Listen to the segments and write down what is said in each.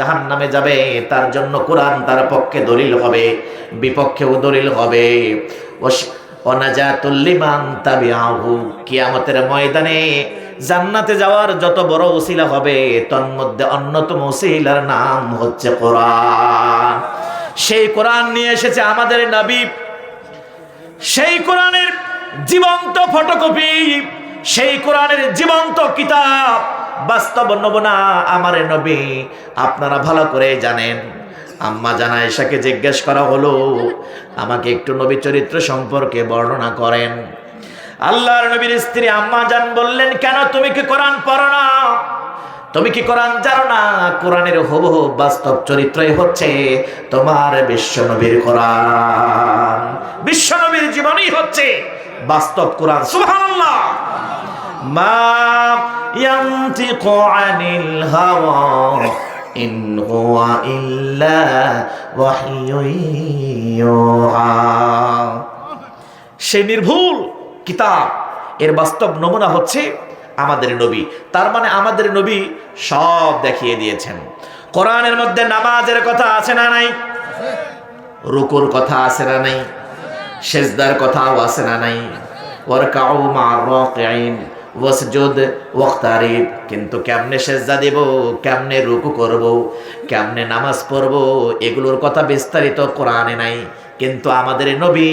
জাহান নামে যাবে, তার জন্য কোরআন তার পক্ষে দলিল হবে, বিপক্ষেও দলিল হবে। কিয়ামতের ময়দানে জান্নাতে যাওয়ার যত বড় ওসিলা হবে, তন্মধ্যে অন্যতম ওসিলার নাম হচ্ছে কোরআন। সেই কোরআন নিয়ে এসেছে আমাদের নবী। সেই কোরআনের জীবন্ত ফটোকপি, সেই কোরআনের জীবন্ত কিতাব। বাস্তব নমুনা আমার নবী। আপনারা ভালো করে জানেন। আম্মা জানা এসাকে জিজ্ঞেস করা হলো, আমাকে একটু নবী চরিত্র সম্পর্কে বর্ণনা করেন। আল্লাহর নবীর স্ত্রী আম্মা জান বললেন, কেন তুমি কি কোরআন পড়ো না? তুমি কি কোরআন জানো না? কোরআনের হুবহু বাস্তব চরিত্রই হচ্ছে তোমার বিশ্বনবীর কোরআন। বিশ্বনবীর জীবনই হচ্ছে বাস্তব কোরআন। সুবহানাল্লাহ। মা ইয়ান্তিকু আনিল হাওয়া, ইন হুয়া ইল্লা ওয়াহয়ুন ইউহা। সেই নির্ভুল কিতাব। এর বাস্তব নমুনা হচ্ছে আমাদের নবী। তার মানে আমাদের নবী সব দেখিয়ে দিয়েছেন। কোরআনের মধ্যে নামাজের কথা আছে না নাই? রুকুর কথা আছে না নাই? সেজদার কথাও আছে না নাই? ওয়ারকাউ মা রাকিঈন। ওয়াসজুদ ওয়াক্তারিব কিন্তু কেমনে সেজদা দেব, কেমনে রুকু করব, কেমনে নামাজ পড়ব, এগুলোর কথা বিস্তারিত কোরআনে নাই। কিন্তু আমাদের নবী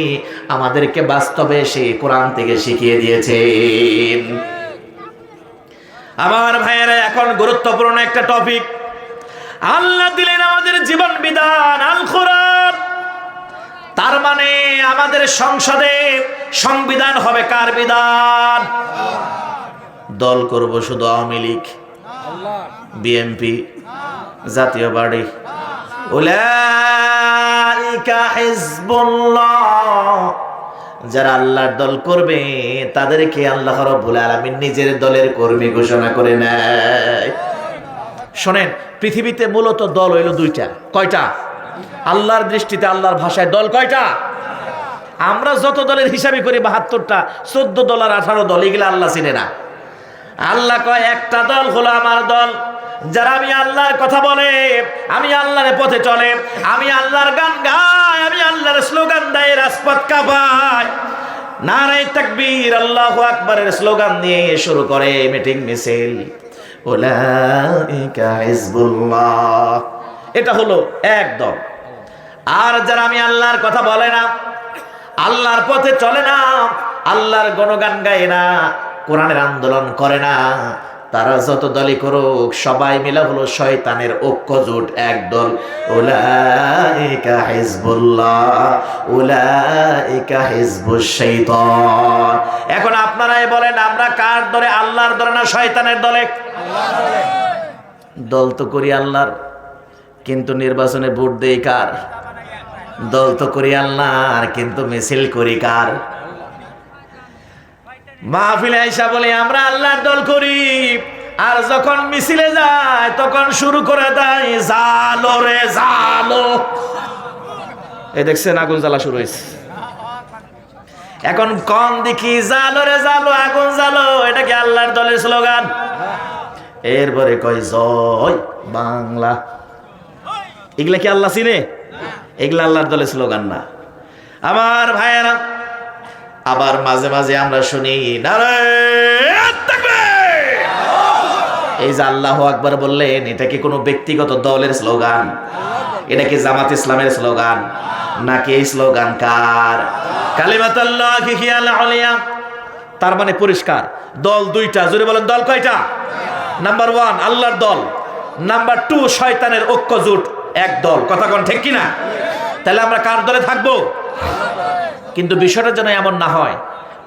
আমাদেরকে বাস্তবে সেই কোরআন থেকে শিখিয়ে দিয়েছেন। আমার ভাইয়েরা, এখন গুরুত্বপূর্ণ একটা টপিক। আল্লাহ দিলেন আমাদের জীবন বিধান আল কোরআন তার মানে আমাদের সংসদে সংবিধান হবে কার বিধান? দল করব শুধু আওয়ামী লীগ বিএনপি জাতীয় হিজবুল্লাহ। যারা আল্লাহর দল করবে, তাদেরকে আল্লাহ রব্বুল আলামিন নিজের দলের কর্মী ঘোষণা করে নেয়। শোনেন, পৃথিবীতে মূলত দল হইল দুইটা। কয়টা? আল্লাহর দৃষ্টিতে আল্লাহর ভাষায় দল কয়টা? আমরা যত দলের হিসাবে করি, বাহাত্তরটা, চোদ্দ দল আর আঠারো দল, এগুলো আল্লাহ চিনে না। আল্লাহ কয়, একটা দল হলো আমার দল। যারা আমি আল্লাহর কথা বলে, আমি আল্লাহর পথে চলে, আমি আল্লাহর গান গাই, আমি আল্লাহর স্লোগান দেয়, রাজপথ কাপায়। নারাই তাকবীর, আল্লাহু আকবারের স্লোগান দিয়ে শুরু করে মিটিং মিছিল। এটা হলো এক দল। আর যারা আমি আল্লাহর কথা বলে না, আল্লাহর পথে চলে না, আল্লাহর গণগান গায় না কোরআনের আন্দোলন করে না। তারা যত দলই করুক, সবাই মিলে হলো শয়তানের ঐক্য জোট, একদল। উলাইকা হিজবুল্লাহ, উলাইকা হিজবুশ শাইতান এখন আপনারাই বলেন, আমরা কার দলে? আল্লাহর দলে না শয়তানের দলে? দল তো করি আল্লাহর, কিন্তু নির্বাচনে ভোট দেই কার? দল তো করি আল্লাহর, কিন্তু মিছিল করি কার? মাহফিলে আইসা বলে, আমরা আল্লাহর দল করি। আর যখন মিছিলে যায়, তখন শুরু করে দেয়, জালো রে, জালো। এই দেখছেন আগুন জ্বালা শুরু হয়েছে এখন কম দেখি, জালো রে, জালো, আগুন জালো এটা কি আল্লাহর দলের স্লোগান? এরপরে কয়, জয় বাংলা। এগুলা কি আল্লাহ চিনে? এগুলা আল্লাহর দলের স্লোগান না। আমার ভাইয়েরা আবার মাঝে মাঝে আমরা শুনি এই যে আল্লাহ আকবার বললেন, এটা কি কোনো ব্যক্তিগত দলের স্লোগান? এটা কি জামাত ইসলামের স্লোগান? নাকি এই স্লোগান কার? তার মানে পরিষ্কার। দল দুইটা, জোরে বলেন, দল কয়টা? নাম্বার ওয়ান, আল্লাহর দল। নাম্বার টু, শয়তানের ঐক্য জোট এক দল। কথা কোন ঠিক কিনা? তাহলে আমরা কার দলে থাকব? কিন্তু বিষয়টা যেন এমন না হয়,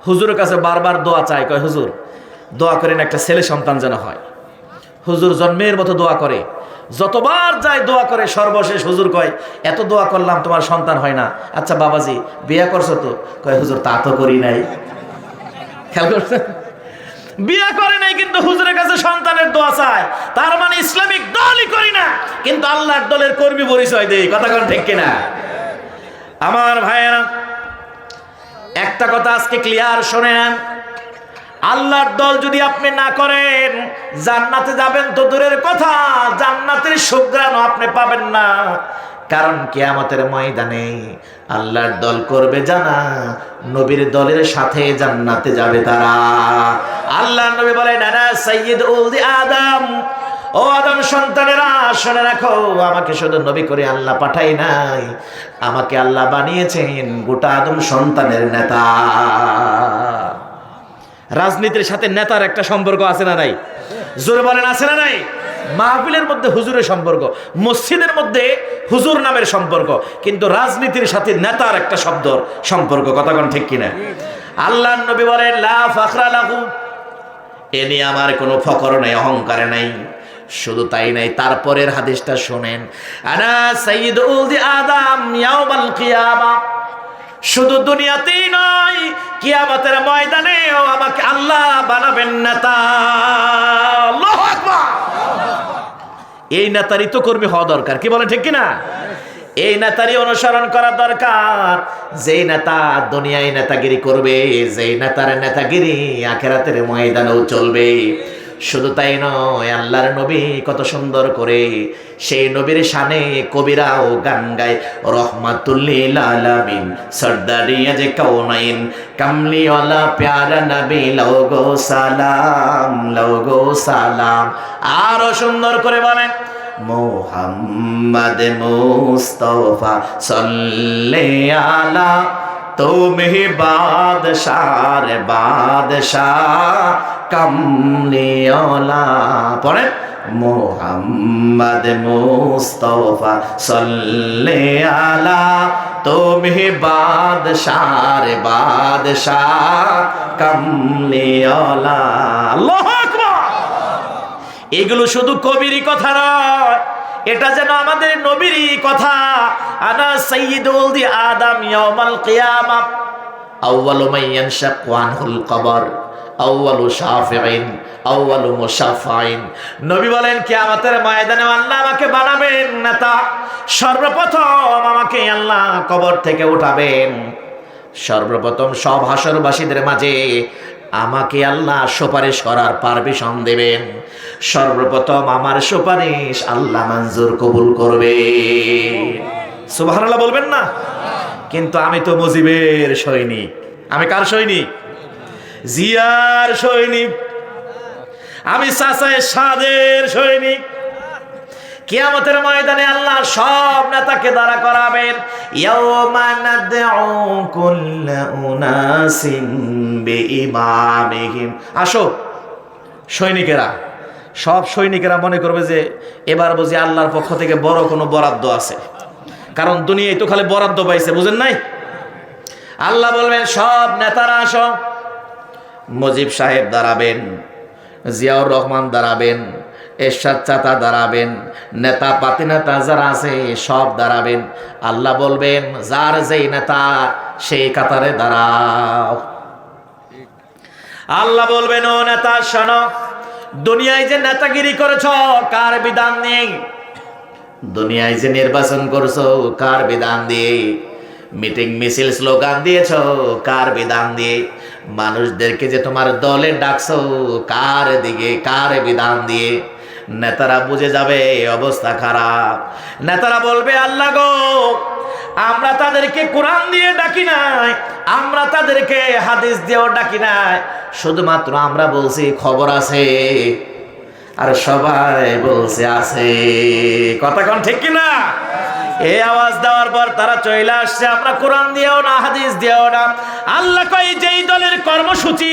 হুজুরের কাছে বারবার দোয়া চাই, কয়, হুজুর, দোয়া করেন একটা ছেলে সন্তান যেন হয়। হুজুর জন্মের মতো দোয়া করে, যতবার যায় দোয়া করে, সর্বশেষ হুজুর কয়, এত দোয়া করলাম তোমার সন্তান হয় না। আচ্ছা বাবাজি, বিয়ে করছ তো? কয়, হুজুর, তা তো করি নাই। খেয়াল করছেন? বিয়ে করে নাই, কিন্তু হুজুরের কাছে সন্তানের দোয়া চায়। তার মানে ইসলামিক দলই করি না, কিন্তু আল্লাহর দলের কর্মী পরিচয় দেই। কথা কোন ঠিক কিনা? আমার ভাইয়েরা একটা কথা আজকে ক্লিয়ার শোনেন। আল্লাহর দল যদি আপনি না করেন, জান্নাতে যাবেন তো দূরের কথা, জান্নাতের সুগ্রাণও আপনি পাবেন না। কারণ কেয়ামতের ময়দানে আল্লাহর দল করবে জানা, নবীর দলের সাথে জান্নাতে যাবে তারা। আল্লাহ নবী বলেন, আনা সৈয়দ উলদি আদম ও আদম সন্তানেরা, শুনে রাখো, আমাকে শুধু নবী করে আল্লাহ পাঠাই নাই। আমাকে আল্লাহ বানিয়েছেন গোটা আদম সন্তানের নেতা। রাজনীতির সাথে নেতার একটা সম্পর্ক আছে না নাই? জোরে বলেন, আছে না নাই? মাহফিলের মধ্যে হুজুরের সম্পর্ক, মসজিদের মধ্যে হুজুর নামের সম্পর্ক, কিন্তু রাজনীতির সাথে নেতার একটা শব্দ, সম্পর্ক কথাক্ষণ ঠিক কিনা? আল্লাহ নবী বলেন, লা ফাখরা লাহু। এ নিয়ে আমার কোনো ফকর নেই, অহংকার নেই। শুধু তাই নাই, তারপরের হাদিসটা শোনেন। আনা উলদি আদম ইয়াউমাল কিয়ামা। শুধু দুনিয়াতেই নয়, কিয়ামতের ময়দানেও আমাকে আল্লাহ বানাবেন নেতা। এই নেতারই তো কর্মী হওয়া দরকার, কি বলে ঠিক কিনা? এই নেতারই অনুসরণ করা দরকার। যেই নেতা দুনিয়ায় নেতাগিরি করবে, যেই নেতার নেতাগিরি আখেরাতের ময়দানেও চলবে। শুধু তাই নয়, আল্লাহর নবী কত সুন্দর করে সেই নবীর শানে কবিরাও গান গায়। রহমাতুল্লিল আলামিন সর্দারিয়া যে কাউনাইন, কামলিওয়ালা প্যারা নবী, লওগো সালাম লওগো সালাম। আরও সুন্দর করে বলেন, মোহাম্মদ মুস্তফা সল্লে আলা তুমি বাদশার বাদশাহ। কামলিওয়ালা। পড়েন মোহাম্মদ মুস্তফা সল্লে আলা। তুমি বাদশার বাদশাহ, কামলিওয়ালা। আল্লাহু আকবার। এগুলো শুধু কবিরই কথা নয়, এটা যেন আমাদের নবীরই কথা। আনা সাইয়্যিদুল দি আদম ইয়াউমাল কিয়ামা, আউয়ালু মান ইয়ানশাকু আনহুল কবর। আউয়ালু শাফিঈন, আউয়ালু মুশাফাইন নবী বলেন, কিয়ামতের ময়দানে আল্লাহ আমাকে বানাবেন নেতা। সর্বপ্রথম আমাকে আল্লাহ কবর থেকে উঠাবেন। সর্বপ্রথম সব হাসরবাসীদের মাঝে আমাকে আল্লাহ সুপারিশ করার পারমিশন দেবেন। সর্বপ্রথম আমার সুপারিশ আল্লাহ মঞ্জুর কবুল করবে। সুবহানাল্লাহ বলবেন না? কিন্তু আমি তো মুজিবের সৈনিক। আমি কার সৈনিক? জিয়ার সৈনিক, আমি সাসায় সাদের সৈনিক। কিয়ামতের ময়দানে আল্লাহ সব নেতাকে দাঁড়া করাবেন। আসো, সৈনিকেরা, সব সৈনিকেরা মনে করবে যে এবার বুঝি আল্লাহর পক্ষ থেকে বড় কোনো বরাদ্দ আছে। কারণ দুনিয়ায় তো খালি বরাদ্দ পাইছে, বুঝেন নাই? আল্লাহ বলবেন, সব নেতারা আসো। মুজিব সাহেব দাঁড়াবেন, জিয়াউর রহমান দাঁড়াবেন, এরশাদ চাতা দাঁড়াবেন, নেতা পাতি নেতা যারা আছে সব দাঁড়াবেন। আল্লাহ বলবেন, যার যেই নেতা, সেই কাতারে দাঁড়াও। আল্লাহ বলবেন, ও নেতা, শোনো, দুনিয়ায় যে নেতাগিরি করেছ, কার বিধান নেই? দুনিয়ায় যে নির্বাচন করছ, কার বিধান দিয়ে মিটিং, মিছিল, স্লোগান দিয়েছ, কার বিধান দিয়ে মানুষদেরকে যে তোমার দলে ডাকছো, কার দিকে, কার বিধান দিয়ে? নেতারা বুঝে যাবে, অবস্থা খারাপ। নেতারা বলবে, আল্লাহ গো, আমরা তাদেরকে কোরআন দিয়ে ডাকি নাই, আমরা তাদেরকে হাদিস দিয়েও ডাকি নাই। শুধুমাত্র আমরা বলছি, খবর আছে। আর সবাই বলছে, আছে। কথা কোন ঠিক কিনা? এই আওয়াজ দেওয়ার পর তারা চলে আসছে। আমরা কোরআন দিয়েও না, হাদিস দিয়েও না। আল্লাহ কই যেই দলের কর্মসূচি,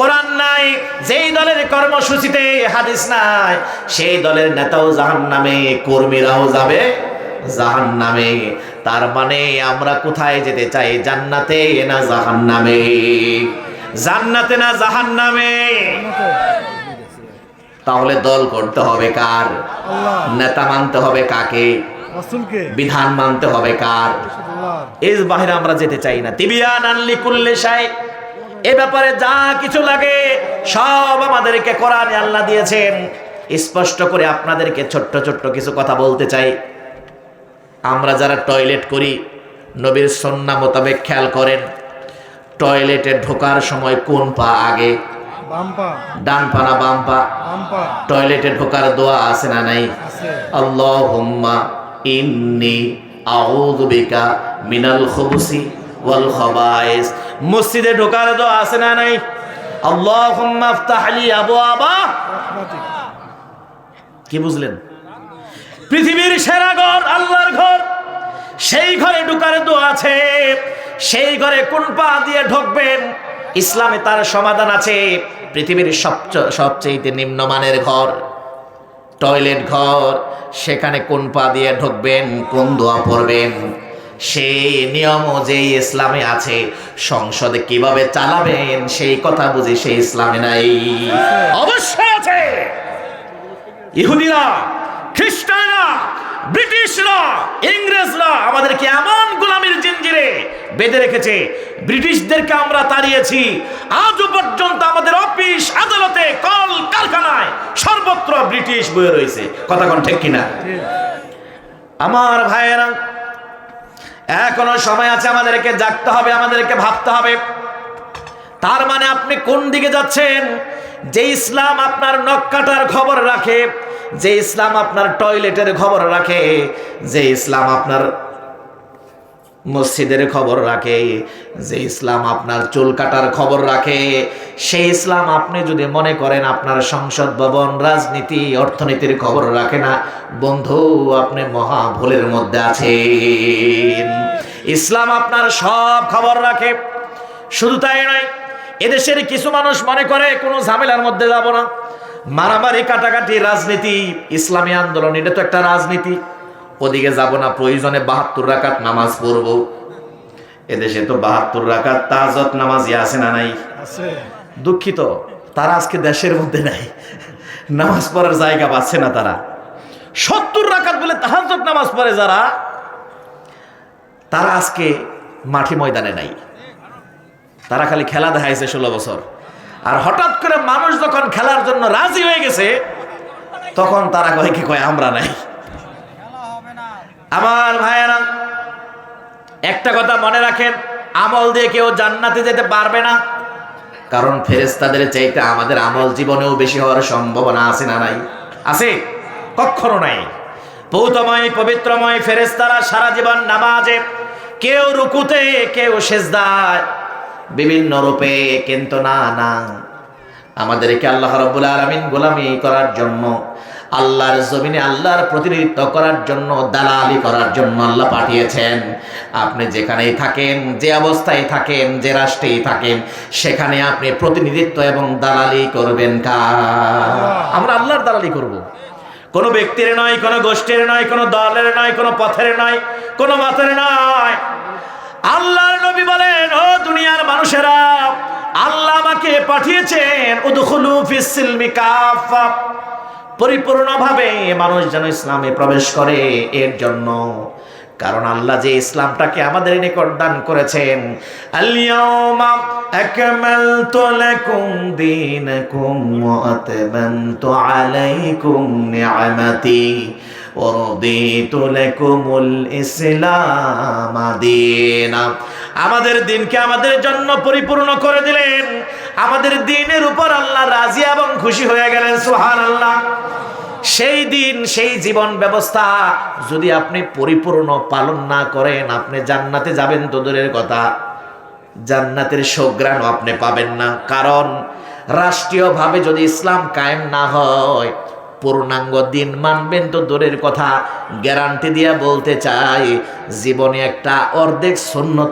কোরআন নাই, যেই দলের কর্মসূচিতে হাদিস নাই, সেই দলের নেতাও জাহান নামে কর্মীরাও যাবে জাহান নামে তার মানে আমরা কোথায় যেতে চাই, জান্নাতে না জাহান নামে জান্নাতে না জাহান নামে তাহলে দল করতে হবে কার? নেতা মানতে হবে কাকে? বিধান মানতে হবে কার? এর বাহিরে আমরা যেতে চাই না। তিবিয়ান আনলি কুল্লে সাই এ ব্যাপারে যা কিছু লাগে সব আমাদেরকে কোরআনে আল্লাহ দিয়েছেন। স্পষ্ট করে আপনাদেরকে ছোট্ট ছোট্ট কিছু কথা বলতে চাই। আমরা যারা টয়লেট করি নবীর সন্না মোতাবেক খেয়াল করেন টয়লেটে ঢোকার সময় কোন পা আগে? ডান পা না বাম পা বাম্পা। টয়লেটে ঢোকার দোয়া আছে না নাই? আল্লাহুম্মা ইন্নি আউযু বিকা মিনাল খুবুসি ওয়াল খাবাইস। মসজিদে ঢোকার দোয়া আছে না নাই? আল্লাহুম্মা আফতাহ লি আবওয়াবা। কি বুঝলেন? পৃথিবীর সেরা ঘর আল্লাহর ঘর। সেই ঘরে ঢুকার দোয়া আছে। সেই ঘরে কোন পা দিয়ে ঢুকবেন? ইসলামে তার সমাধান আছে। পৃথিবীর সবচেয়ে সবচেয়ে নিম্নমানের ঘর, টয়লেট ঘর, সেখানে কোন পা দিয়ে ঢুকবেন, কোন দোয়া পড়বেন? সেই নিয়মও যে ইসলামে আছে। সংসদে কীভাবে চালাবেন, সেই কথা বুঝি সেই ইসলামে নাই। অবশ্যই আছে। ইহুদিরা, খ্রিস্টানরা, ব্রিটিশরা, ইংরেজরা আমাদেরকে এমন গোলামির জিঞ্জিরে বেঁধে রেখেছে ব্রিটিশদেরকে আমরা তাড়িয়েছি। আজও পর্যন্ত আমাদের অফিস, আদালতে, কল, কারখানায় সর্বত্র ব্রিটিশ বয়ে রয়েছে। কথা কোন ঠিক কিনা? আমার ভাইয়েরা, এখনও সময় আছে আমাদেরকে জাগতে হবে, আমাদেরকে ভাবতে হবে। তার মানে আপনি কোন দিকে যাচ্ছেন? যে ইসলাম আপনার নখ কাটার খবর রাখে, যে ইসলাম আপনার টয়লেটের খবর রাখে, যে ইসলাম আপনার মসজিদের খবর রাখে, যে ইসলাম আপনার চুল কাটার খবর রাখে। সেই ইসলাম আপনি যদি মনে করেন আপনার সংসদ ভবন, রাজনীতি, অর্থনীতির খবর রাখে না, বন্ধু, আপনি মহা ভুলের মধ্যে আছেন। ইসলাম আপনার সব খবর রাখে। শুধু তাই নয়, এদেশের কিছু মানুষ মনে করে, কোনো ঝামেলার মধ্যে যাব না। মারামারি, কাটাকাটি, রাজনীতি, ইসলামী আন্দোলন, এটা তো একটা রাজনীতি। ওদিকে যাব না প্রয়োজনে বাহাত্তর রাকাত নামাজ পড়ব। এদেশে তো বাহাত্তর রাকাত তাজত নামাজি আছে না নাই? দুঃখিত তারা আজকে দেশের মধ্যে নাই। নামাজ পড়ার জায়গা পাচ্ছে না তারা। সত্তর রাকাত বলে তাহাজত নামাজ পড়ে যারা তারা আজকে মাঠে ময়দানে নাই। তারা খালি খেলা দেখাইছে ষোলো বছর। আর হঠাৎ করে মানুষ যখন খেলার জন্য রাজি হয়ে গেছে তখন তারা কয় কি কয় আমরা নাই। আমার ভাইয়েরা, একটা কথা মনে রাখেন, আমল দিয়ে কেউ জান্নাতে যেতে পারবে না। কারণ ফেরেস্তাদের চাইতে আমাদের আমল জীবনেও বেশি হওয়ার সম্ভাবনা আছে না নাই? আছে? কখনো নাই। পৌতময় পবিত্রময় ফেরেস্তারা সারা জীবন নামাজে, কেউ রুকুতে, কেউ সেজদায়, বিভিন্ন রূপে কিন্তু না না। আমাদেরকে আল্লাহ রব্বুল আলমিন গোলামি করার জন্য আল্লাহর জমিনে আল্লাহর প্রতিনিধিত্ব করার জন্য, দালালি করার জন্য আল্লাহ পাঠিয়েছেন। আপনি যেখানেই থাকেন, যে অবস্থায় থাকেন, যে রাষ্ট্রেই থাকেন, সেখানে আপনি প্রতিনিধিত্ব এবং দালালি করবেন কার? আমরা আল্লাহর দালালি করব। কোনো ব্যক্তির নয়, কোনো গোষ্ঠীর নয়, কোনো দলের নয়, কোনো পথের নয়, কোনো মাথের নয়। আল্লাহর নবী বলেন, ও দুনিয়ার মানুষেরা, আল্লাহ আমাকে পাঠিয়েছেন, উদখুলু ফিস সিলমি কাফা পরিপূর্ণভাবে মানুষ যেন ইসলামে প্রবেশ করে এর জন্য। কারণ আল্লাহ যে ইসলামটাকে আমাদের নিকট দান করেছেন আলিয়াউমা আলাইকুম আমাদের দিনকে আমাদের জন্য পরিপূর্ণ করে দিলেন। আমাদের দিনের উপর আল্লাহ রাজি এবং খুশি হয়ে গেলেন সোহান আল্লাহ সেই দিন, সেই জীবন ব্যবস্থা যদি আপনি পরিপূর্ণ পালন না করেন, আপনি জান্নাতে যাবেন তো দূরের কথা। জান্নাতের সগ্রাণ আপনি পাবেন না। কারণ, রাষ্ট্রীয়ভাবে যদি ইসলাম কায়েম না হয় পূর্ণাঙ্গ দিন মানবেন তো দূরের কথা। গ্যারান্টি দিয়ে বলতে চাই, জীবনে একটা অর্ধেক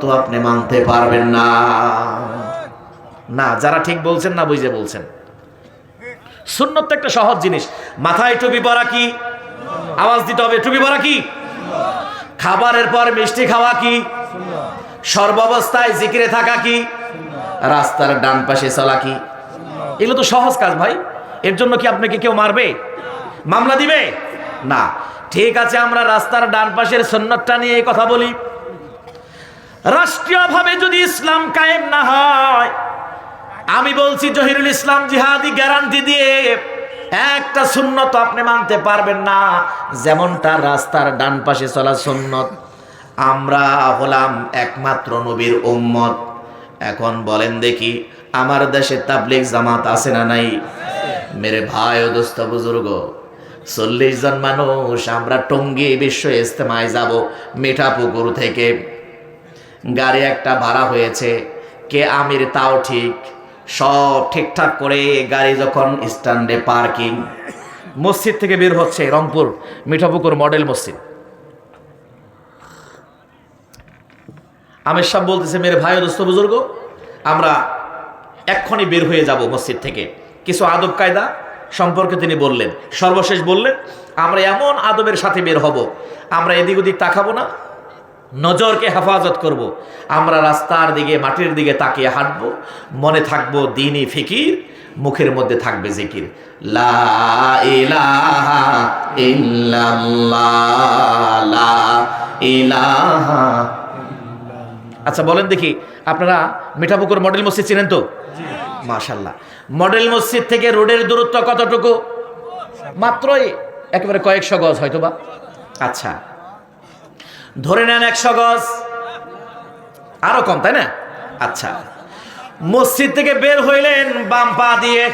তো আপনি মানতে পারবেন না। না, যারা ঠিক বলছেন না বুঝে বলছেন। সুন্নত তো একটা সহজ জিনিস। মাথায় টুপি পরা কি? আওয়াজ দিতে হবে, টুপি পরা কি? খাবারের পর মিষ্টি খাওয়া কি? সর্বাবস্থায় জিকিরে থাকা কি? রাস্তার ডান পাশে চলা কি? এগুলো তো সহজ কাজ ভাই। এর জন্য কি আপনাকে কেউ মারবে? মামলা দিবে? না। ঠিক আছে, আমরা রাস্তার ডান পাশের সন্ন্যতটা নিয়ে এই কথা বলি। রাষ্ট্রীয়ভাবে যদি ইসলাম কায়েম না হয়, আমি বলছি জহিরুল ইসলাম জিহাদি গ্যারান্টি দিয়ে একটা সুন্নত আপনি মানতে পারবেন না, যেমনটা রাস্তার ডান পাশে চলা সুন্নত। আমরা হলাম একমাত্র নবীর উম্মত। এখন বলেন দেখি, আমার দেশে তাবলিক জামাত আছে না নাই? মেরে ভাই ও দোস্ত বুজুর্গ, চল্লিশ জন মানুষ আমরা টঙ্গী বিশ্ব ইস্তেমায় যাব মিঠাপুকুর থেকে। গাড়ি একটা ভাড়া হয়েছে, কে আমির তাও ঠিক। সব ঠিকঠাক করে গাড়ি যখন স্ট্যান্ডে পার্কিং, মসজিদ থেকে বের হচ্ছে রংপুর মিঠাপুকুর মডেল মসজিদ। আমের সাহ বলতেছে, মেরে ভাই দোস্ত বুজুর্গ, আমরা এক্ষুনি বের হয়ে যাব মসজিদ থেকে। কিছু আদব কায়দা সম্পর্কে তিনি বললেন। সর্বশেষ বললেন, আমরা এমন আদবের সাথে বের হব, আমরা এদিক ওদিক তাকাবো না, নজরকে হেফাজত করব। আমরা রাস্তার দিকে, মাটির দিকে তাকিয়ে হাঁটব, মনে থাকব দিনই ফিকির, মুখের মধ্যে থাকবে জিকির। লা লা আচ্ছা বলেন দেখি, আপনারা মিঠাপুকুর মডেল মসজিদ চিনেন তো? মাশাল্লাহ মডেল মসজিদ থেকে রোডের দূরত্ব কতটুকু? মাত্রই একেবারে কয়েকশো গজ হয়তো বা আচ্ছা। ধরে নেন একশো গজ। আরও কম, তাই না? আচ্ছা। মসজিদ থেকে বের হইলেন বাম পা দিয়ে।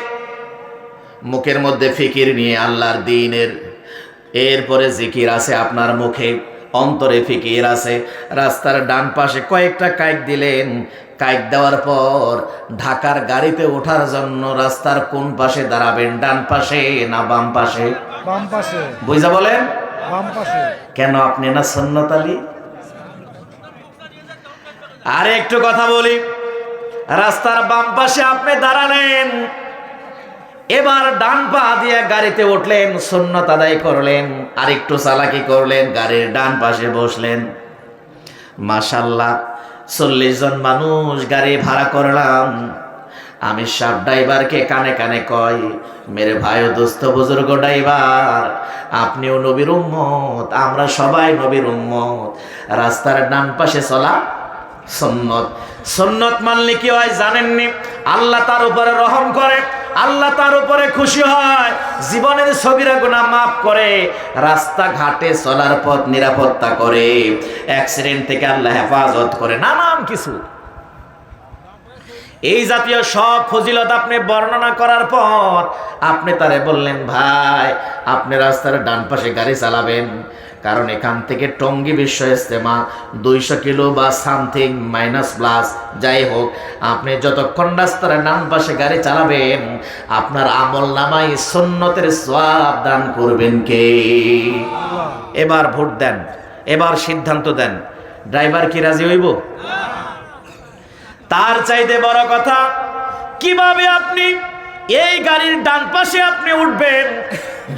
মুখের মধ্যে ফিকির নিয়ে আল্লাহর দিনের। এরপরে জিকির আছে আপনার মুখে। অন্তরে ফিকির আছে। রাস্তার ডান পাশে কয়েকটা কাইক দিলেন। কাইক দেওয়ার পর ঢাকার গাড়িতে ওঠার জন্য রাস্তার কোন পাশে দাঁড়াবেন? ডান পাশে না বাম পাশে? বাম পাশে। বুঝা বলেন? বাম পাশে। কেন আপনি না সন্ন্যত আলী? আর একটু কথা বলি। রাস্তার বাম পাশে আপনি দাঁড়ালেন। এবার ডান পা দিয়ে গাড়িতে উঠলেন সন্ন্যত আদায় করলেন আর একটু চালাকি করলেন, গাড়ির ডান পাশে বসলেন। মাশাল্লাহ, চল্লিশ জন মানুষ গাড়ি ভাড়া করলাম। আমি সব ড্রাইভারকে কানে কানে কয় মেরে ভাই দোস্ত, বুজুর্গ ড্রাইভার, আপনিও নবীর উম্মত, আমরা সবাই নবীর উম্মত। রাস্তার ডান পাশে চলা সন্নত। সন্নত মানলে কি হয় জানেননি? আল্লাহ তার উপরে রহম করে। আল্লাহ তার উপরে খুশি হয়। জীবনের ছবিরা গুণা মাফ করে, রাস্তাঘাটে চলার পথ নিরাপত্তা করে অ্যাক্সিডেন্ট থেকে আল্লাহ হেফাজত করে, নানান কিছু। এই জাতীয় সব ফজিলত আপনি বর্ণনা করার পর আপনি তারে বললেন, ভাই, আপনি রাস্তার ডান পাশে গাড়ি চালাবেন কারণ এখান থেকে টঙ্গী বিশ্ব ইস্তেমা দুইশো কিলো বা সামথিং মাইনাস প্লাস, যাই হোক, আপনি যতক্ষণ রাস্তার ডান পাশে গাড়ি চালাবেন, আপনার আমল নামাই সন্ন্যতের সওয়াব দান করবেন কে? এবার ভোট দেন, এবার সিদ্ধান্ত দেন, ড্রাইভার কি রাজি হইব? তার চাইতে বড় কথা, কীভাবে আপনি এই গাড়ির ডান পাশে আপনি উঠবেন?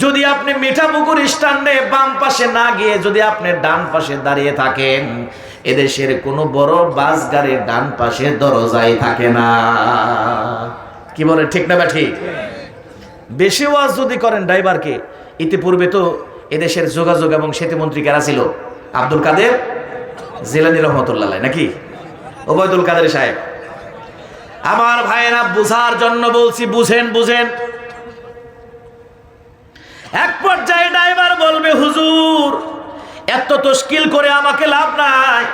যদি আপনি মিঠাপুকুর স্ট্যান্ডে বাম পাশে না গিয়ে যদি আপনি ডান পাশে দাঁড়িয়ে থাকেন, এদেশের কোনো বড় বাস গাড়ির ডান পাশে দরজায় থাকে না। কি বলে, ঠিক না বা ঠিক? বেশি ওয়াজ যদি করেন ড্রাইভারকে, ইতিপূর্বে তো এদেশের যোগাযোগ এবং সেতুমন্ত্রী কারা ছিল? আব্দুল কাদের জিলানি রহমতুল্লাহ, নাকি? ওবায়দুল কাদের সাহেব। আমার ভাইয়েরা বুঝার জন্য বলছি, বুঝেন বুঝেন। এক পর্যায়ে ড্রাইভার বলবে, হুজুর, এত তস্কিল করে আমাকে লাভ নাই।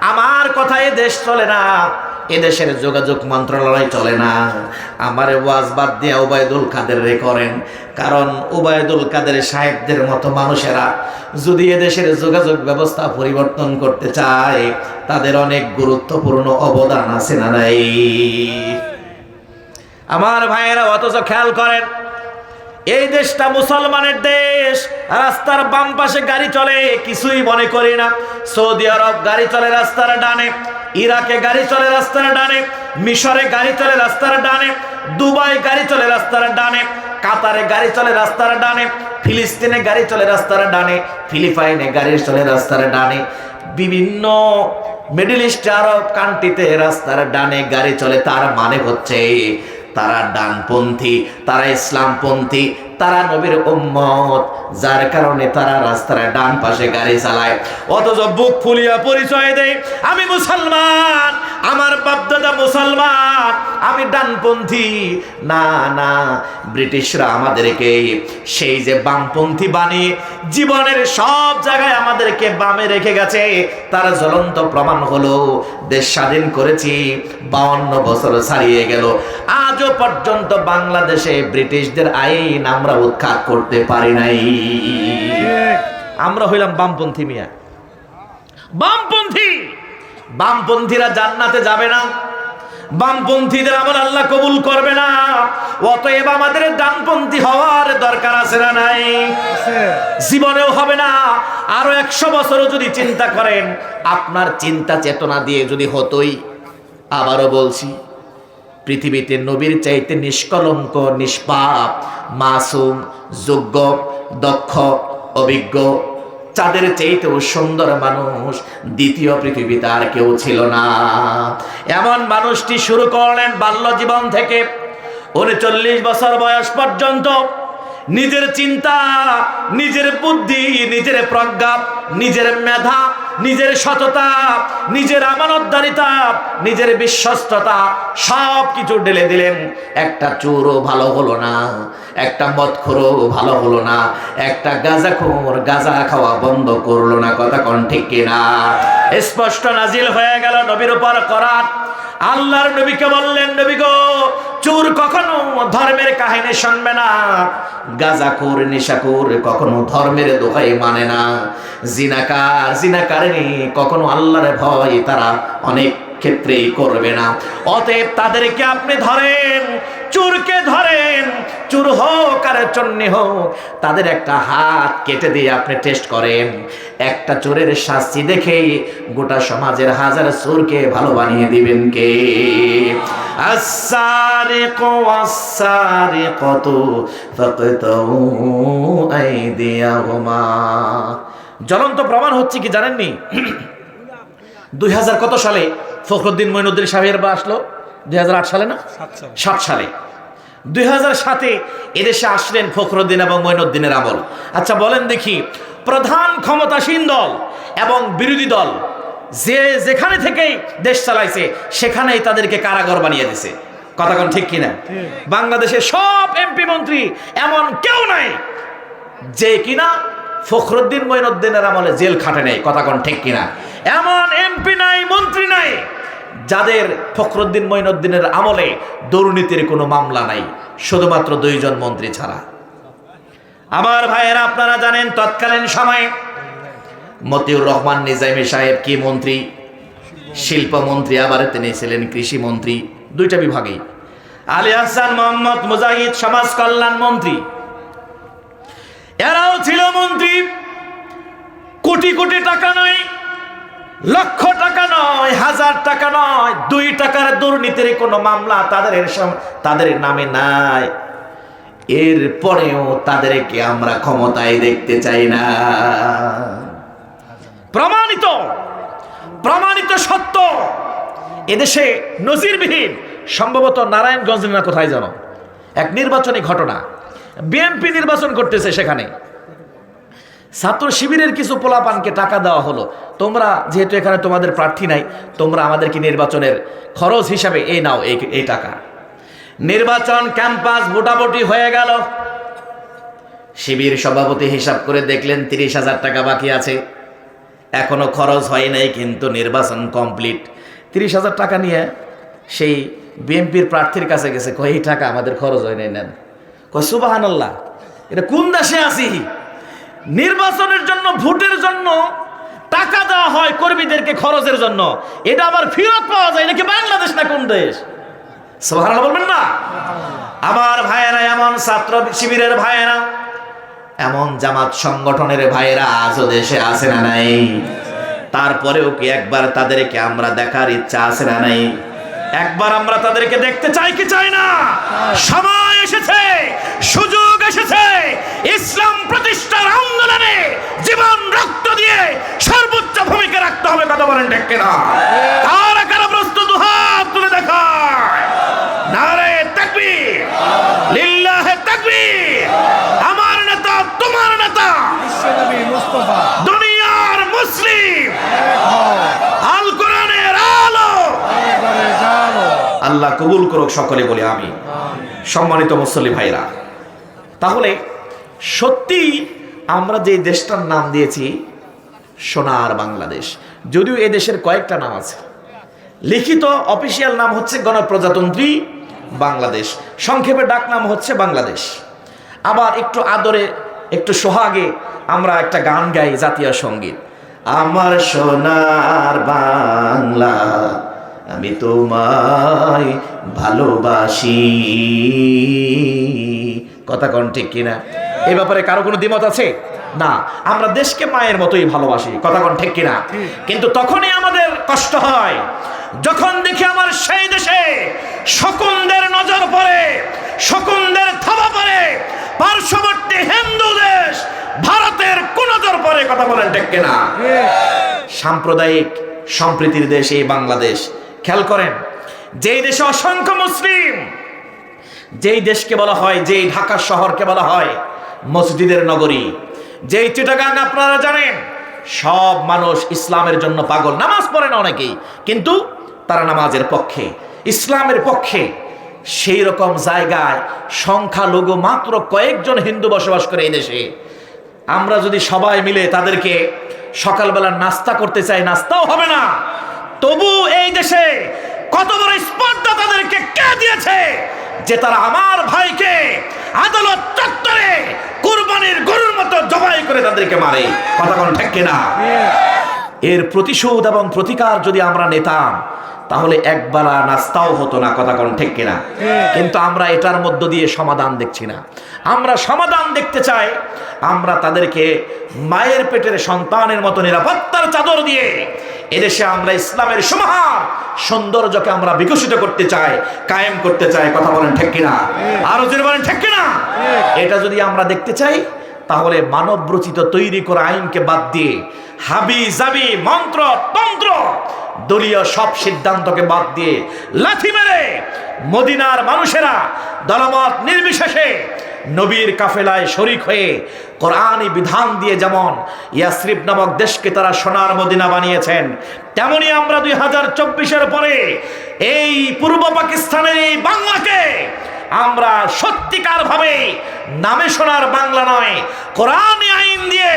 আমার কথা এ দেশ চলে না। এদেশের যোগাযোগ মন্ত্রণালয় চলে না। আমার ওয়াজ বাদ দিয়ে ওবায়দুল কাদের রে করেন। কারণ ওবায়দুল কাদের সাহেবদের মতো মানুষেরা যদি এদেশের যোগাযোগ ব্যবস্থা পরিবর্তন করতে চায়, তাদের অনেক গুরুত্বপূর্ণ অবদান আছে না নাই? আমার ভাইয়েরা অথচ খেয়াল করেন এই দেশটা মুসলমানের দেশ, রাস্তার বাম পাশে গাড়ি চলে, কিছুই মনে করি না। সৌদি আরব গাড়ি চলে রাস্তার ডানে, ইরাকে গাড়ি চলে রাস্তার ডানে, মিশরে গাড়ি চলে রাস্তার ডানে, দুবাই গাড়ি চলে রাস্তার ডানে, কাতারে গাড়ি চলে রাস্তার ডানে, ফিলিস্তিনে গাড়ি চলে রাস্তার ডানে, ফিলিপাইনে গাড়ি চলে রাস্তার ডানে। বিভিন্ন মিডল ইস্ট আরব কান্ট্রিতে রাস্তার ডানে গাড়ি চলে, তার মানে হচ্ছে তারা ডানপন্থী তারা ইসলামপন্থী তারা নবীর উম্মত, যার কারণে তারা রাস্তার ডান পাশে গাড়ি চালায়। অথচ বুক ফুলিয়া পরিচয় দেয়, আমি মুসলমান, আমার বাপদাদা মুসলমান, আমি ডানপন্থী। না না, ব্রিটিশরা আমাদেরকে সেই যে বামপন্থী বানিয়ে জীবনের সব জায়গায় আমাদেরকে বামে রেখে গেছে, তার জ্বলন্ত প্রমাণ হলো, দেশ স্বাধীন করেছি, বাউন্ন বছর ছাড়িয়ে গেল। আজও পর্যন্ত বাংলাদেশে ব্রিটিশদের আইন আমরা উৎখাত করতে পারি নাই। আমরা হইলাম বামপন্থী মিয়া। বামপন্থী! বামপন্থীরা জান্নাতে যাবে না। বামপন্থীদের আমার আল্লাহ কবুল করবে না। অতএব আমাদের ডানপন্থী হওয়ার দরকার আছে না নাই? জীবনেও হবে না। আরও একশো বছরও যদি চিন্তা করেন আপনার চিন্তা চেতনা দিয়ে যদি হতোই আবারও বলছি পৃথিবীতে নবীর চাইতে নিষ্কলঙ্ক নিষ্পাপ মাসুম, যোগ্য, দক্ষ, অভিজ্ঞ। চাঁদের চাইতেও সুন্দর মানুষ দ্বিতীয় পৃথিবীতে আর কেউ ছিল না। এমন মানুষটি শুরু করলেন বাল্য জীবন থেকে। উনচল্লিশ বছর বয়স পর্যন্ত নিজের চিন্তা, নিজের বুদ্ধি, নিজের প্রজ্ঞা নিজের মেধা, নিজের সততা, নিজের আমানতদারিতা, নিজের বিশ্বস্ততা সব কিছু ঢেলে দিলেন। একটা চোরও ভালো হলো না, একটা মদখোরও ভালো হলো না, একটা গাঁজাখোর গাঁজা খাওয়া বন্ধ করল না, কথা কন ঠিক কিনা? স্পষ্ট নাজিল হয়ে গেল নবীর উপর করার আল্লাহর নবীকে বললেন, নবী গো, চোর কখনো ধর্মের কাহিনী শুনবে না। গাজাখোর, নেশাখোর কখনো ধর্মের দোহাই মানে না। জিনাকার জিনাকারিনী কখনো আল্লাহর ভয়, তারা অনেক ক্ষেত্রেই করবে না। অতএব তাদেরকে আপনি ধরেন, চোরকে ধরেন, চুর হোক আর চন্নি হোক, তাদের একটা হাত কেটে দিয়ে আপনি টেস্ট করেন। একটা চোরের শাস্তি দেখে গোটা সমাজের হাজার চোরকে ভালো বানিয়ে দিবেন কে? ফাকতাউ আইদিয়াহুমা। জ্বলন্ত প্রমাণ হচ্ছে কি জানেননি? দুই হাজার কত সালে ফখরুদ্দিন মইনুদ্দিন সাহেবের বা আসলো? দুই হাজার আট সালে না? সাত সালে। দুই হাজার সাতে এদেশে আসলেন ফখরুদ্দিন এবং মইনুদ্দিনের আমল। আচ্ছা বলেন দেখি প্রধান ক্ষমতাসীন দল এবং বিরোধী দল যে যেখানে থেকেই দেশ চালাইছে সেখানেই তাদেরকে কারাগার বানিয়ে দিছে। কথা কোন ঠিক কিনা। বাংলাদেশের সব এমপি মন্ত্রী এমন কেউ নাই যে কিনা ফখরুদ্দিন মঈনুদ্দিনের আমলে জেল খাটে নেই। কথা কোন ঠিক কিনা? এমন এমপি নাই, মন্ত্রী নাই, যাদের ফখরুদ্দিন মঈনুদ্দিনের আমলে দুর্নীতির কোনো মামলা নাই, শুধুমাত্র দুইজন মন্ত্রী ছাড়া। আমার ভাইয়েরা, আপনারা জানেন তৎকালীন সময়ে মতিউর রহমান, নিজামী সাহেব কি মন্ত্রী? শিল্পমন্ত্রী আবার তিনি ছিলেন কৃষি মন্ত্রী, দুইটা বিভাগেই। আলী হাসান মোহাম্মদ মুজাহিদ সমাজ কল্যাণ মন্ত্রী। এরাও ছিল মন্ত্রী। কোটি কোটি টাকা নয় লক্ষ টাকা নয়, হাজার টাকা নয়, দুই টাকার দুর্নীতির কোনো মামলা তাদের তাদের নামে নাই। এরপরেও তাদেরকে আমরা ক্ষমতায় দেখতে চাই না। প্রমাণিত প্রমাণিত সত্য, এদেশে নজিরবিহীন, সম্ভবত নারায়ণগঞ্জ না কোথায় জানো? এক নির্বাচনী ঘটনা, বিএনপি নির্বাচন করতেছে সেখানে। ছাত্র শিবিরের কিছু পোলাপানকে টাকা দেওয়া হলো। তোমরা, যেহেতু এখানে তোমাদের প্রার্থী নাই, তোমরা আমাদেরকে নির্বাচনের খরচ হিসাবে এই নাও এই টাকা। নির্বাচন ক্যাম্পাস মোটামুটি হয়ে গেল। শিবির সভাপতি হিসাব করে দেখলেন তিরিশ হাজার টাকা বাকি আছে। এখনও খরচ হয় নাই, কিন্তু নির্বাচন কমপ্লিট। তিরিশ হাজার টাকা নিয়ে সেই বিএনপির প্রার্থীর কাছে গেছে, কয়, এই টাকা আমাদের খরচ হয় নাই, নেন। কয় সুবাহান আল্লাহ এটা কোন দেশে আছি? নির্বাচনের জন্য, ভোটের জন্য টাকা দেওয়া হয় কর্মীদেরকে খরচের জন্য। এটা আবার ফেরত পাওয়া যায় নাকি বাংলাদেশ না কোন দেশ? সুবাহান বলবেন না? আমার ভাইয়েরা, এমন ছাত্র শিবিরের ভাইয়েরা, এমন জামাত সংগঠনের ভাইয়েরা আজও দেশে আছে না নাই? তারপরেও কি একবার তাদেরকে আমরা দেখার ইচ্ছা আছে না নাই? একবার আমরা তাদেরকে দেখতে চাই কি চাই না? সময় এসেছে, সুযোগ এসেছে। ইসলাম প্রতিষ্ঠার আন্দোলনে জীবন রক্ত দিয়ে সর্বোচ্চ ভূমিকা রাখতে হবে, কথা বলেন ডেকে না কারা প্রস্তুত? হাত তুলে দেখায়। নারে তাকবীর। লিল্লাহে তাকবীর। মুস্তফা দুনিয়ার মুসলিম। আল কোরআনের আলো। আল্লাহ কবুল করুক সকলে বলে আমি সম্মানিত মুসল্লি ভাইরা তাহলে সত্যি আমরা যে দেশটার নাম দিয়েছি, সোনার বাংলাদেশ। যদিও এ দেশের কয়েকটা নাম আছে। লিখিত অফিসিয়াল নাম হচ্ছে গণপ্রজাতন্ত্রী বাংলাদেশ। সংক্ষেপে ডাক নাম হচ্ছে বাংলাদেশ। আবার একটু আদরে, একটু সোহাগে আমরা একটা গান গাই জাতীয় সংগীত। আমার সোনার বাংলা, আমি তোমায় ভালোবাসি। কথা কন ঠিক কিনা? এই ব্যাপারে কারও কোনো দ্বিমত আছে? না। আমরা দেশকে মায়ের মতোই ভালোবাসি, কথা কন ঠিক কিনা? কিন্তু তখনই আমাদের কষ্ট হয়। যখন দেখি আমার সেই দেশে শকুনদের নজর পড়ে, শকুনদের থাবা পড়ে, পার্শ্ববর্তী হিন্দু দেশ ভারতের কোন নজর পড়ে, কথা বলেন ঠিক কিনা? সাম্প্রদায়িক সম্প্রীতির দেশ এই বাংলাদেশ। খেয়াল করেন, যেই দেশে অসংখ্য মুসলিম যেই দেশকে বলা হয়, যেই ঢাকা শহরকে বলা হয়, মসজিদের নগরী। যেই চিটাগাং আপনারা জানেন, সব মানুষ ইসলামের জন্য পাগল। নামাজ পড়ে না অনেকেই, কিন্তু তারা নামাজের পক্ষে। ইসলামের পক্ষে সেই রকম জায়গায় সংখ্যালঘু মাত্র কয়েকজন হিন্দু বসবাস করে এই দেশে। আমরা যদি সবাই মিলে তাদেরকে সকালবেলা নাস্তা করতে চাই, নাস্তাও হবে না। তবু এই দেশে কত বড় স্পর্ধা তাদেরকে কে দিয়েছে? যে তারা আমার ভাইকে আদালত চত্বরে কুরবানির গরুর মতো জবাই করে তাদেরকে মারে। কথা কোন ঠিক কিনা? এর প্রতিশোধ এবং প্রতিকার যদি আমরা নিতাম, তাহলে একবেলা নাস্তাও হতো না, কথা কোন ঠিক কিনা? কিন্তু আমরা এটার মধ্য দিয়ে সমাধান দেখছি না। আমরা সমাধান দেখতে চাই, আমরা তাদেরকে মায়ের পেটের সন্তানের মতো নিরাপত্তার চাদর দিয়ে এদেশে আমরা ইসলামের সমাহার সৌন্দর্যকে আমরা বিকশিত করতে চাই কায়েম করতে চাই কথা বলেন ঠিক কিনা? আরও যদি বলেন ঠিক কিনা? এটা যদি আমরা দেখতে চাই তাহলে মানব রচিত তৈরি করা আইনকে বাদ দিয়ে হাবি জাবি মন্ত্র তন্ত্র দলীয় সব সিদ্ধান্তকে বাদ দিয়ে লাথি মেরে মদিনার মানুষেরা দলমত নির্বিশেষে নবীর কাফেলায় শরিক হয়ে কোরআনই বিধান দিয়ে যেমন ইয়াসরিফ নামক দেশকে তারা সোনার মদিনা বানিয়েছেন, তেমনি আমরা দুই হাজার চব্বিশের পরে এই পূর্ব পাকিস্তানের এই বাংলাকে আমরা সত্যিকার ভাবে নামে শোনার বাংলা নয়, কোরআনী আইন দিয়ে,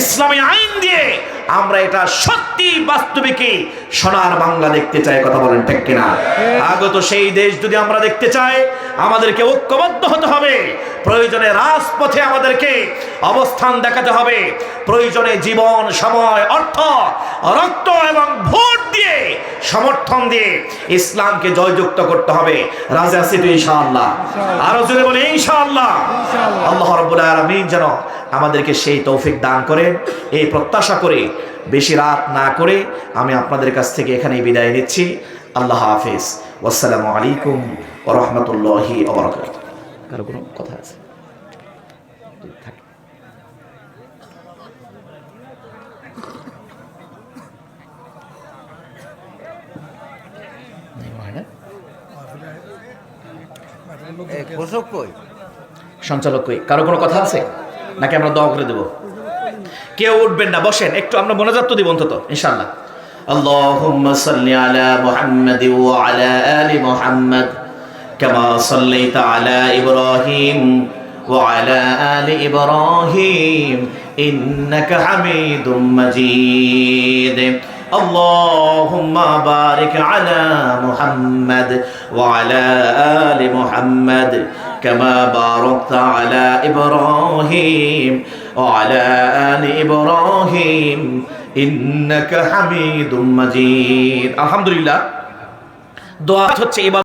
ইসলামী আইন দিয়ে আমরা এটা সত্যি বাস্তবিকই সোনার বাংলা দেখতে চাই কথা বলেন ঠিক কিনা? আগত সেই দেশ যদি আমরা দেখতে চাই আমাদেরকে ঐক্যবদ্ধ হতে হবে। প্রয়োজনে রাজপথে আমাদেরকে অবস্থান দেখাতে হবে। প্রয়োজনে জীবন সময় অর্থ রক্ত এবং ভোট দিয়ে সমর্থন দিয়ে ইসলামকে জয়যুক্ত করতে হবে। রাজা তো ইনশাআল্লাহ? আরও জোরে বলে ইনশাআল্লাহ। ইনশাআল্লাহ। আল্লাহ রাব্বুল আলামিন যেন আমাদেরকে সেই তৌফিক দান করেন এই প্রত্যাশা করে বেশি রাত না করে আমি আপনাদের কাছ থেকে এখানেই বিদায় নিচ্ছি। আল্লাহ হাফিজ। ওয়াসসালামু আলাইকুম ওয়া রাহমাতুল্লাহি ওয়া বারাকাতুহু। কারও কোনো কথা আছে? সঞ্চালক কই? কারও কোনো কথা আছে? নাকি আমরা দোয়া করে দেব কেউ উঠবেন না বসেন একটু আমরা মনোজাত তো দিব অন্তত ইনশাআল্লাহ اللهم صل على محمد وعلى آل محمد كما صليت على إبراهيم وعلى آل إبراهيم إنك حميد مجيد اللهم بارك على محمد وعلى آل محمد كما باركت على إبراهيم وعلى آل إبراهيم إنك حميد مجيد الحمد لله দোয়া হচ্ছে এবার